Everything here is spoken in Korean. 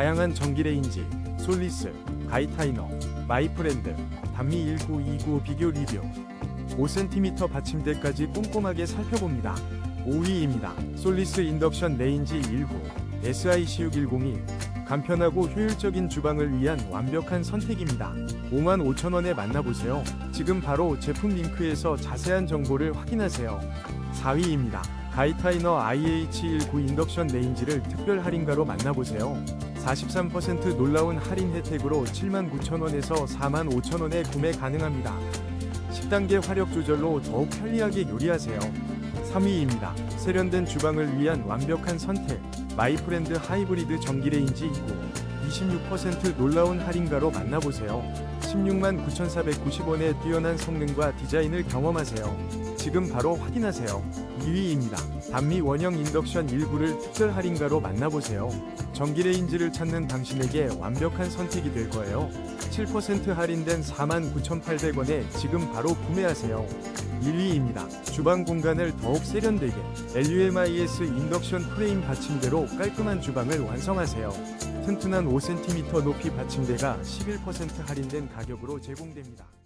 다양한 전기레인지, 솔리스, 가이타이너, 마이프렌드, 단미 1929 비교 리뷰 5cm 받침대까지 꼼꼼하게 살펴봅니다. 5위입니다. 솔리스 인덕션 레인지 19 SIC6101 간편하고 효율적인 주방을 위한 완벽한 선택입니다. 55,000원에 만나보세요. 지금 바로 제품 링크에서 자세한 정보를 확인하세요. 4위입니다. 가이타이너 IH19 인덕션 레인지를 특별 할인가로 만나보세요. 43% 놀라운 할인 혜택으로 79,000원에서 45,000원에 구매 가능합니다. 10단계 화력 조절로 더욱 편리하게 요리하세요. 3위입니다. 세련된 주방을 위한 완벽한 선택. 마이프렌드 하이브리드 전기레인지 2구 26% 놀라운 할인가로 만나보세요. 16만 9,490원의 뛰어난 성능과 디자인을 경험하세요. 지금 바로 확인하세요. 2위입니다. 단미 원형 인덕션 1구를 특별 할인가로 만나보세요. 전기레인지를 찾는 당신에게 완벽한 선택이 될 거예요. 7% 할인된 49,800원에 지금 바로 구매하세요. 1위입니다. 주방 공간을 더욱 세련되게 LUMIS 인덕션 프레임 받침대로 깔끔한 주방을 완성하세요. 튼튼한 5cm 높이 받침대가 11% 할인된 가격으로 제공됩니다.